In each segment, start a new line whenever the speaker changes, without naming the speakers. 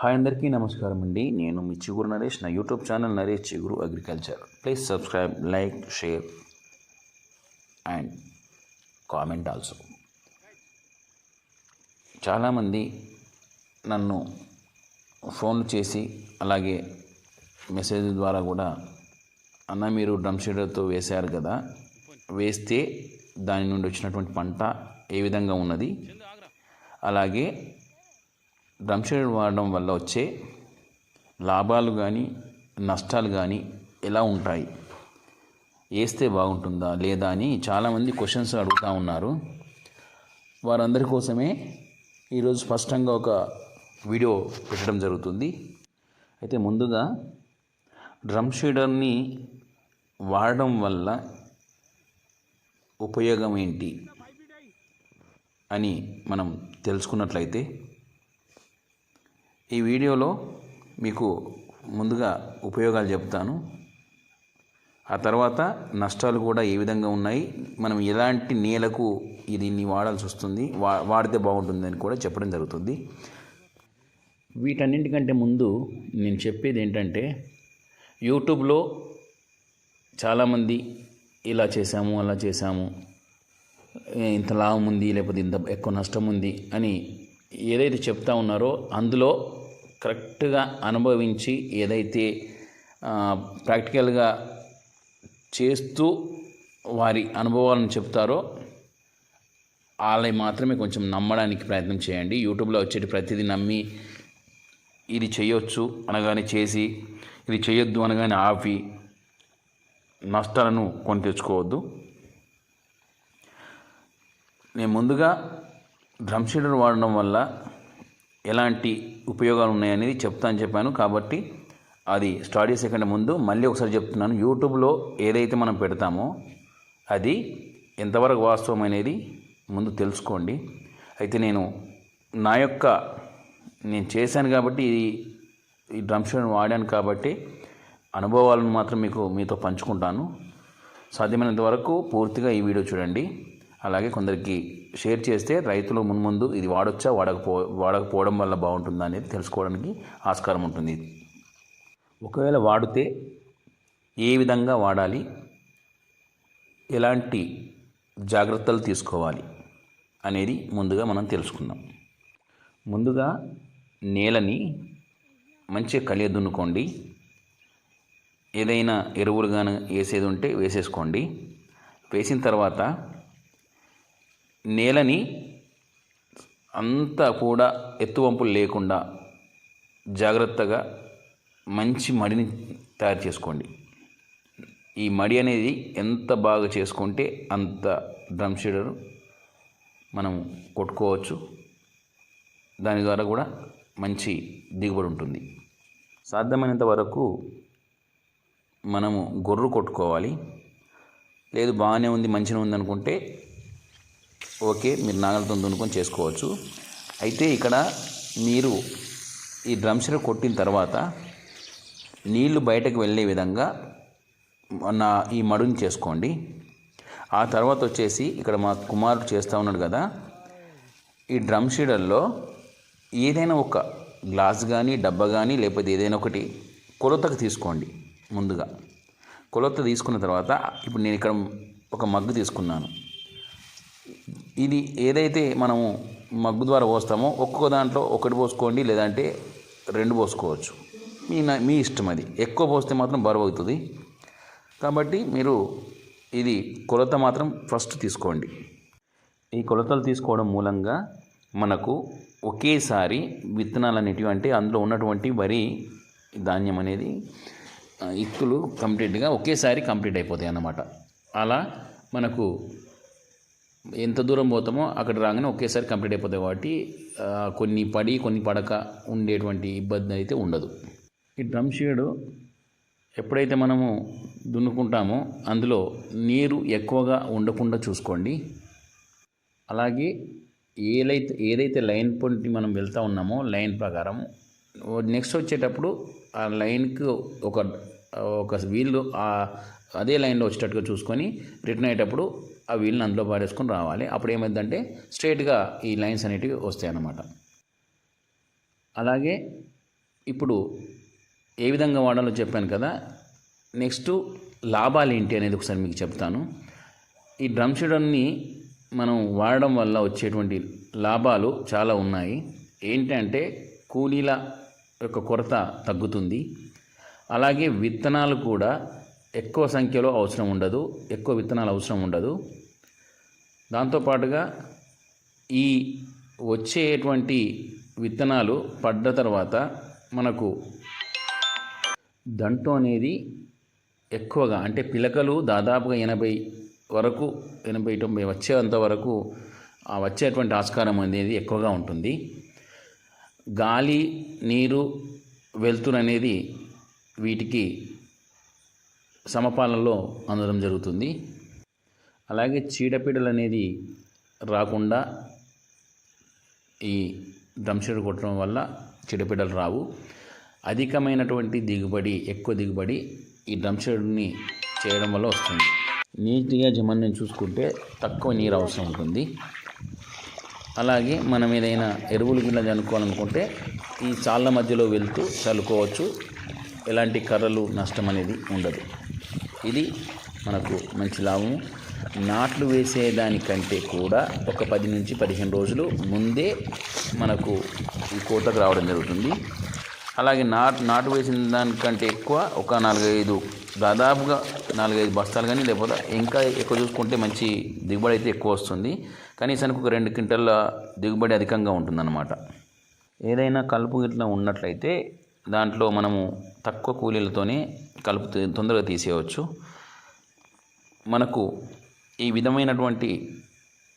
Hi అందరికీ నమస్కారం అండి. నేను మీ చిగురు నరేష్. నా YouTube channel Naresh Chiguru agriculture. Please subscribe like share and comment also చాలామంది నన్ను ఫోన్లు చేసి అలాగే మెసేజ్ ద్వారా కూడా అన్న మీరు డ్రమ్ షీడర్తో వేశారు కదా. వేస్తే దాని నుండి వచ్చినటువంటి పంట ఏ విధంగా ఉన్నది? అలాగే డ్రమ్ షీడర్ వాడడం వల్ల వచ్చే లాభాలు కానీ నష్టాలు కానీ ఎలా ఉంటాయి? వేస్తే బాగుంటుందా లేదా అని చాలామంది క్వశ్చన్స్ అడుగుతూ ఉన్నారు. వారందరి కోసమే ఈరోజు స్పష్టంగా ఒక వీడియో పెట్టడం జరుగుతుంది. అయితే ముందుగా డ్రమ్ షీడర్ని వాడడం వల్ల ఉపయోగం ఏంటి అని మనం తెలుసుకున్నట్లయితే ఈ వీడియోలో మీకు ముందుగా ఉపయోగాలు చెప్తాను. ఆ తర్వాత నష్టాలు కూడా ఏ విధంగా ఉన్నాయి మనం ఎలాంటి నేలకు దీన్ని వాడాల్సి వస్తుంది వా వాడితే బాగుంటుందని కూడా చెప్పడం జరుగుతుంది. వీటన్నింటికంటే ముందు నేను చెప్పేది ఏంటంటే యూట్యూబ్లో చాలామంది ఇలా చేశాము అలా చేశాము ఇంత లాభం ఉంది లేకపోతే ఇంత ఎక్కువ నష్టం ఉంది అని ఏదైతే చెప్తా ఉన్నారో అందులో కరెక్ట్గా అనుభవించి ఏదైతే ప్రాక్టికల్గా చేస్తూ వారి అనుభవాలను చెప్తారో వాళ్ళని మాత్రమే కొంచెం నమ్మడానికి ప్రయత్నం చేయండి. యూట్యూబ్లో వచ్చేటి ప్రతిదీ నమ్మి ఇది చేయొచ్చు అనగానే చేసి ఇది చేయొద్దు అనగానే ఆపి నష్టాలను కొని తెచ్చుకోవద్దు. నేను ముందుగా డ్రమ్ షీడర్ వాడడం వల్ల ఎలాంటి ఉపయోగాలు ఉన్నాయనేది చెప్తాను చెప్పాను. కాబట్టి అది స్టార్ట్ చేసే కంటే ముందు మళ్ళీ ఒకసారి చెప్తున్నాను. యూట్యూబ్లో ఏదైతే మనం పెడతామో అది ఎంతవరకు వాస్తవం అనేది ముందు తెలుసుకోండి. అయితే నేను నా యొక్క నేను చేశాను కాబట్టి ఇది ఈ డ్రమ్ షీడర్ వాడాను కాబట్టి అనుభవాలను మాత్రం మీకు మీతో పంచుకుంటాను. సాధ్యమైనంత వరకు పూర్తిగా ఈ వీడియో చూడండి. అలాగే కొందరికి షేర్ చేస్తే రైతులు మున్ముందు ఇది వాడొచ్చా వాడకపో వాడకపోవడం వల్ల బాగుంటుందా అనేది తెలుసుకోవడానికి ఆస్కారం ఉంటుంది. ఒకవేళ వాడితే ఏ విధంగా వాడాలి ఎలాంటి జాగ్రత్తలు తీసుకోవాలి అనేది ముందుగా మనం తెలుసుకుందాం. ముందుగా నేలని మంచిగా కలియ దున్నుకోండి ఏదైనా ఎరువులు కానీ వేసేది ఉంటే వేసేసుకోండి. వేసిన తర్వాత నేలని అంతా కూడా ఎత్తువంపులు లేకుండా జాగ్రత్తగా మంచి మడిని తయారు చేసుకోండి. ఈ మడి అనేది ఎంత బాగా చేసుకుంటే అంత డ్రమ్ షీడర్ మనం కొట్టుకోవచ్చు. దాని ద్వారా కూడా మంచి దిగుబడి ఉంటుంది. సాధ్యమైనంత వరకు మనము గొర్రు కొట్టుకోవాలి. లేదు బాగానే ఉంది మంచిగా ఉంది అనుకుంటే ఓకే మీరు నాగలతో దున్నుకొని చేసుకోవచ్చు. అయితే ఇక్కడ మీరు ఈ డ్రమ్ షీడర్ కొట్టిన తర్వాత నీళ్ళు బయటకు వెళ్ళే విధంగా నా ఈ మడుని చేసుకోండి. ఆ తర్వాత వచ్చేసి ఇక్కడ మా కుమారుడు చేస్తూ ఉన్నాడు కదా ఈ డ్రమ్ షీడర్లో ఏదైనా ఒక గ్లాస్ కానీ డబ్బా కానీ లేకపోతే ఏదైనా ఒకటి కొలతకు తీసుకోండి ముందుగా. కొలత తీసుకున్న తర్వాత ఇప్పుడు నేను ఇక్కడ ఒక మగ్గు తీసుకున్నాను. ఇది ఏదైతే మనము మగ్గు ద్వారా పోస్తామో ఒక్కొక్క దాంట్లో ఒకటి పోసుకోండి లేదంటే రెండు పోసుకోవచ్చు. మీ మీ ఇష్టం అది. ఎక్కువ పోస్తే మాత్రం బరువు అవుతుంది. కాబట్టి మీరు ఇది కొలత మాత్రం ఫస్ట్ తీసుకోండి. ఈ కొలతలు తీసుకోవడం మూలంగా మనకు ఒకేసారి విత్తనాలు అనేటివి అంటే అందులో ఉన్నటువంటి వరి ధాన్యం అనేది ఇత్తులు కంప్లీట్గా ఒకేసారి కంప్లీట్ అయిపోతాయి అన్నమాట. అలా మనకు ఎంత దూరం పోతామో అక్కడ రాగానే ఒకేసారి కంప్లీట్ అయిపోతాయి. కాబట్టి కొన్ని పడి కొన్ని పడక ఉండేటువంటి ఇబ్బంది అయితే ఉండదు. ఈ డ్రమ్ షేడ్ ఎప్పుడైతే మనము దున్నుకుంటామో అందులో నీరు ఎక్కువగా ఉండకుండా చూసుకోండి. అలాగే ఏదైతే ఏదైతే లైన్ పొంటి మనం వెళ్తూ ఉన్నామో లైన్ ప్రకారం నెక్స్ట్ వచ్చేటప్పుడు ఆ లైన్కి ఒక ఒక వీళ్ళు అదే లైన్లో వచ్చేటట్టుగా చూసుకొని రిటర్న్ అయ్యేటప్పుడు ఆ వీల్ని అందులో పాడేసుకొని రావాలి. అప్పుడు ఏమైందంటే స్ట్రైట్గా ఈ లైన్స్ అనేటివి వస్తాయి అన్నమాట అలాగే ఇప్పుడు ఏ విధంగా వాడాలో చెప్పాను కదా నెక్స్ట్ లాభాలు ఏంటి అనేది ఒకసారి మీకు చెప్తాను. ఈ డ్రమ్ షీడర్ని మనం వాడడం వల్ల వచ్చేటువంటి లాభాలు చాలా ఉన్నాయి. ఏంటంటే కూలీల యొక్క కొరత తగ్గుతుంది. అలాగే విత్తనాలు కూడా ఎక్కువ సంఖ్యలో అవసరం ఉండదు ఎక్కువ విత్తనాలు అవసరం ఉండదు. దాంతోపాటుగా ఈ వచ్చేటువంటి విత్తనాలు పడ్డ తర్వాత మనకు దంటు అనేది ఎక్కువగా అంటే పిలకలు దాదాపుగా ఎనభై వరకు ఎనభై తొంభై వచ్చేంత వరకు ఆ వచ్చేటువంటి ఆస్కారం అనేది ఎక్కువగా ఉంటుంది. గాలి నీరు వెలుతురు అనేది వీటికి సమపాలనలో అందడం జరుగుతుంది. అలాగే చీడపీడలు అనేది రాకుండా ఈ డ్రమ్షెడ్ కొట్టడం వల్ల చీడపీడలు రావు. అధికమైనటువంటి దిగుబడి ఎక్కువ దిగుబడి ఈ డ్రమ్షెడ్ని చేయడం వల్ల వస్తుంది. నీట్గా జమన్ని చూసుకుంటే తక్కువ నీరు అవసరం ఉంటుంది. అలాగే మనం ఏదైనా ఎరువులు గిన్నె చల్లుకోవాలనుకుంటే ఈ చాళ్ళ మధ్యలో వెళ్తూ చల్లుకోవచ్చు. ఎలాంటి కర్రలు నష్టం అనేది ఉండదు. ఇది మనకు మంచి లాభము. నాట్లు వేసేదానికంటే కూడా ఒక పది నుంచి పదిహేను రోజులు ముందే మనకు ఈ కోతకు రావడం జరుగుతుంది. అలాగే నాటు నాటు వేసిన దానికంటే ఎక్కువ ఒక నాలుగైదు దాదాపుగా నాలుగైదు బస్తాలు కానీ లేకపోతే ఇంకా ఎక్కువ చూసుకుంటే మంచి దిగుబడి అయితే ఎక్కువ వస్తుంది. కనీసానికి ఒక రెండు క్వింటల్ల దిగుబడి అధికంగా ఉంటుందన్నమాట. ఏదైనా కలుపు గిట్ల ఉన్నట్లయితే దాంట్లో మనము తక్కువ కూలీలతోనే కలుపు తొందరగా తీసేయవచ్చు. మనకు ఈ విధమైనటువంటి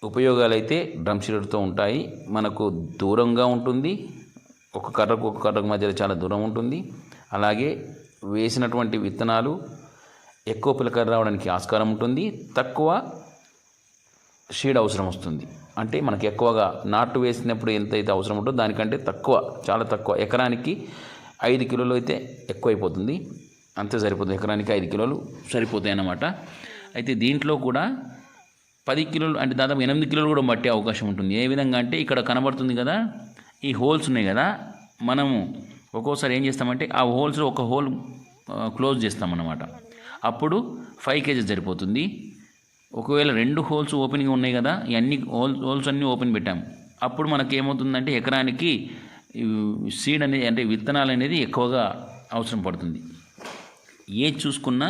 ఉపయోగాలు అయితే డ్రమ్ షీడర్తో ఉంటాయి. మనకు దూరంగా ఉంటుంది. ఒక కర్రకు ఒక కర్రకు మధ్యలో చాలా దూరం ఉంటుంది. అలాగే వేసినటువంటి విత్తనాలు ఎక్కువ పిలకర రావడానికి ఆస్కారం ఉంటుంది. తక్కువ షీడ్ అవసరం వస్తుంది. అంటే మనకి ఎక్కువగా నాటు వేసినప్పుడు ఎంతైతే అవసరం ఉంటుందో దానికంటే తక్కువ చాలా తక్కువ ఎకరానికి ఐదు కిలోలు అయితే ఎక్కువైపోతుంది. అంతే సరిపోతుంది. ఎకరానికి ఐదు కిలోలు సరిపోతాయి అన్నమాట. అయితే దీంట్లో కూడా పది కిలోలు అంటే దాదాపు ఎనిమిది కిలోలు కూడా పట్టే అవకాశం ఉంటుంది. ఏ విధంగా అంటే ఇక్కడ కనబడుతుంది కదా ఈ హోల్స్ ఉన్నాయి కదా మనము ఒక్కోసారి ఏం చేస్తామంటే ఆ హోల్స్లో ఒక హోల్ క్లోజ్ చేస్తామన్నమాట అప్పుడు ఫైవ్ కేజెస్ సరిపోతుంది. ఒకవేళ రెండు హోల్స్ ఓపెనింగ్ ఉన్నాయి కదా ఇవన్నీ హోల్ హోల్స్ అన్నీ ఓపెన్ పెట్టాము అప్పుడు మనకి ఏమవుతుందంటే ఎకరానికి సీడ్ అనేది అంటే విత్తనాలు అనేది ఎక్కువగా అవసరం పడుతుంది. ఏ చూసుకున్నా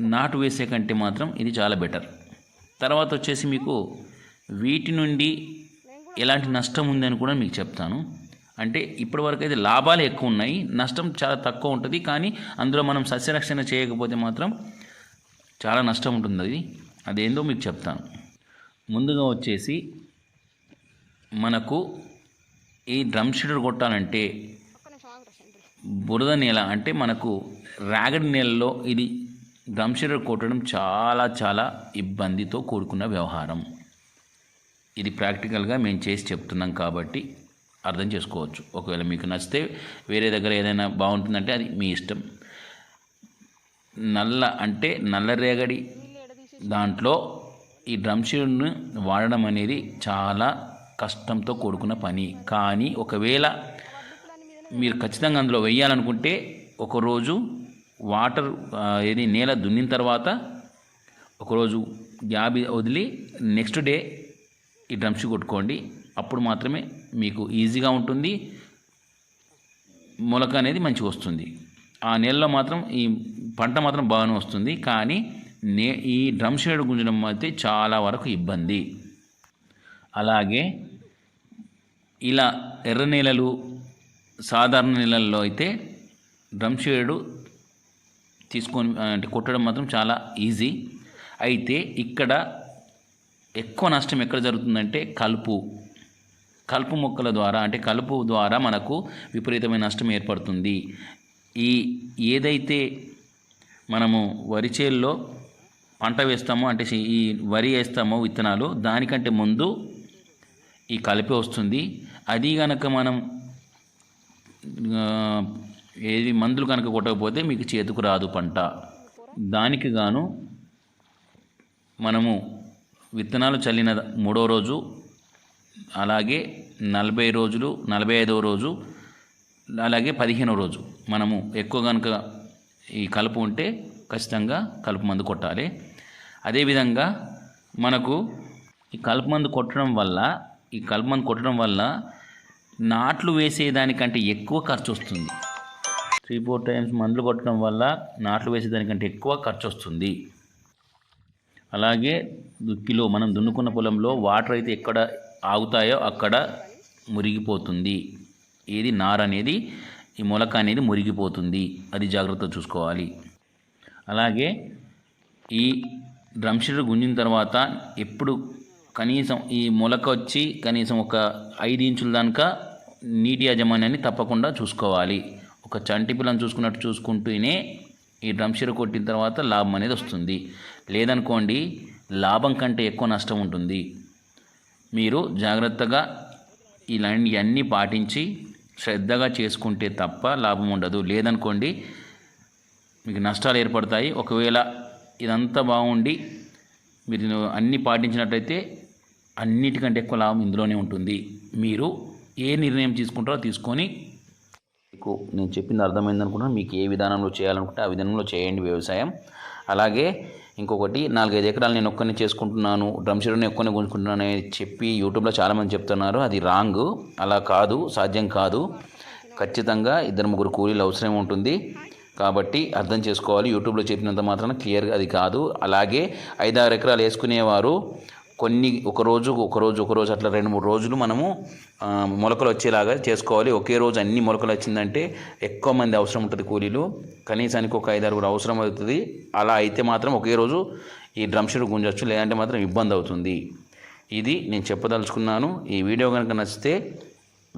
నాటు వేసే కంటే మాత్రం ఇది చాలా బెటర్ తర్వాత వచ్చేసి మీకు వీటి నుండి ఎలాంటి నష్టం ఉందని కూడా మీకు చెప్తాను. అంటే ఇప్పటివరకు అయితే లాభాలు ఎక్కువ ఉన్నాయి నష్టం చాలా తక్కువ ఉంటుంది కానీ అందులో మనం సస్యరక్షణ చేయకపోతే మాత్రం చాలా నష్టం ఉంటుంది అది. అదేందో మీకు చెప్తాను. ముందుగా వచ్చేసి మనకు ఈ డ్రమ్ షీడర్ కొట్టాలంటే బురద నేల అంటే మనకు రాగడి నేలలో ఇది డ్రమ్ షీడర్ కొట్టడం చాలా చాలా ఇబ్బందితో కూడుకున్న వ్యవహారం. ఇది ప్రాక్టికల్గా మేము చేసి చెప్తున్నాం కాబట్టి అర్థం చేసుకోవచ్చు. ఒకవేళ మీకు నచ్చితే వేరే దగ్గర ఏదైనా బాగుంటుందంటే అది మీ ఇష్టం. నల్ల అంటే నల్ల రేగడి దాంట్లో ఈ డ్రమ్ షీడ్ను వాడడం అనేది చాలా కష్టంతో కూడుకున్న పని. కానీ ఒకవేళ మీరు ఖచ్చితంగా అందులో వెయ్యాలనుకుంటే ఒకరోజు వాటర్ ఏది నేల దున్నిన తర్వాత ఒకరోజు గ్యాబ్ వదిలి నెక్స్ట్ డే ఈ డ్రమ్స్ కొట్టుకోండి. అప్పుడు మాత్రమే మీకు ఈజీగా ఉంటుంది. మొలక అనేది మంచిగా వస్తుంది. ఆ నెలలో మాత్రం ఈ పంట మాత్రం బాగానే వస్తుంది. కానీ నే ఈ డ్రమ్ షేడ్ గుంజడం అయితే చాలా వరకు ఇబ్బంది. అలాగే ఇలా ఎర్ర నేలలు సాధారణ నేలల్లో అయితే డ్రమ్ షేడు తీసుకొని అంటే కొట్టడం మాత్రం చాలా ఈజీ. అయితే ఇక్కడ ఎక్కువ నష్టం ఎక్కడ జరుగుతుందంటే కలుపు. కలుపు మొక్కల ద్వారా అంటే కలుపు ద్వారా మనకు విపరీతమైన నష్టం ఏర్పడుతుంది. ఈ ఏదైతే మనము వరి చేల్లో పంట వేస్తామో అంటే ఈ వరి వేస్తామో విత్తనాలు దానికంటే ముందు ఈ కలిపి వస్తుంది. అది కనుక మనం ఏది మందులు కనుక కొట్టకపోతే మీకు చేతికి రాదు పంట. దానికి గాను మనము విత్తనాలు చల్లిన మూడో రోజు అలాగే నలభై రోజులు నలభై ఐదవ రోజు అలాగే పదిహేనో రోజు మనము ఎక్కువ కనుక ఈ కలుపు ఉంటే ఖచ్చితంగా కలుపు మందు కొట్టాలి. అదేవిధంగా మనకు ఈ కలుపు మందు కొట్టడం వల్ల ఈ కలుపు కొట్టడం వల్ల నాట్లు వేసేదానికంటే ఎక్కువ ఖర్చు వస్తుంది త్రీ ఫోర్ టైమ్స్ మందులు కొట్టడం వల్ల నాట్లు వేసేదానికంటే ఎక్కువ ఖర్చు వస్తుంది అలాగే దుక్కిలో మనం దున్నుకున్న పొలంలో వాటర్ అయితే ఎక్కడ ఆగుతాయో అక్కడ మురిగిపోతుంది. ఏది నార అనేది ఈ మొలక అనేది మురిగిపోతుంది. అది జాగ్రత్త చూసుకోవాలి. అలాగే ఈ డ్రమ్ షీటర్ గుంజిన తర్వాత ఎప్పుడు కనీసం ఈ మొలక వచ్చి కనీసం ఒక ఐదు ఇంచుల దాకా నీటి యాజమాన్యాన్ని తప్పకుండా చూసుకోవాలి. ఒక చంటి పిల్లని చూసుకున్నట్టు చూసుకుంటూనే ఈ డ్రమ్ కొట్టిన తర్వాత లాభం అనేది వస్తుంది. లేదనుకోండి లాభం కంటే ఎక్కువ నష్టం ఉంటుంది. మీరు జాగ్రత్తగా ఇలాంటివన్నీ పాటించి శ్రద్ధగా చేసుకుంటే తప్ప లాభం ఉండదు. లేదనుకోండి మీకు నష్టాలు ఏర్పడతాయి. ఒకవేళ ఇదంతా బాగుండి మీరు అన్నీ పాటించినట్టయితే అన్నిటికంటే ఎక్కువ లాభం ఇందులోనే ఉంటుంది. మీరు ఏ నిర్ణయం తీసుకుంటారో తీసుకొని మీకు నేను చెప్పింది అర్థమైంది అనుకుంటున్నాను. మీకు ఏ విధానంలో చేయాలనుకుంటే ఆ విధానంలో చేయండి వ్యవసాయం. అలాగే ఇంకొకటి నాలుగైదు ఎకరాలు నేను ఒక్కనే చేసుకుంటున్నాను డ్రమ్ షీట్ని ఒక్కనే గుంజుకుంటున్నాను అని చెప్పి యూట్యూబ్లో చాలామంది చెప్తున్నారు. అది రాంగ్ అలా కాదు సాధ్యం కాదు. ఖచ్చితంగా ఇద్దరు ముగ్గురు కూలీలు అవసరం ఉంటుంది. కాబట్టి అర్థం చేసుకోవాలి. యూట్యూబ్లో చెప్పినంత మాత్రాన క్లియర్గా అది కాదు. అలాగే ఐదారు ఎకరాలు వేసుకునేవారు కొన్ని ఒక రోజు ఒక రోజు ఒక రోజు అట్లా రెండు మూడు రోజులు మనము మొలకలు వచ్చేలాగా చేసుకోవాలి. ఒకే రోజు అన్ని మొలకలు వచ్చిందంటే ఎక్కువ మంది అవసరం ఉంటుంది కూలీలు. కనీసానికి ఒక ఐదు కూడా అవసరం అవుతుంది. అలా అయితే మాత్రం ఒకే రోజు ఈ డ్రమ్ షీట్ గుంజవచ్చు లేదంటే మాత్రం ఇబ్బంది అవుతుంది. ఇది నేను చెప్పదలుచుకున్నాను. ఈ వీడియో కనుక నచ్చితే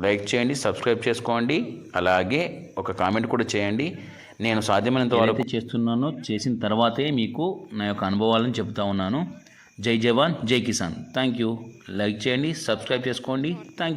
లైక్ చేయండి సబ్స్క్రైబ్ చేసుకోండి. అలాగే ఒక కామెంట్ కూడా చేయండి. నేను సాధ్యమైనంత వరకు చేస్తున్నానో చేసిన తర్వాతే మీకు నా యొక్క అనుభవాలను చెప్తా ఉన్నాను. Jai Jawan Jai Kisan. Thank you like చేయండి సబ్స్క్రైబ్ చేసుకోండి. థ్యాంక్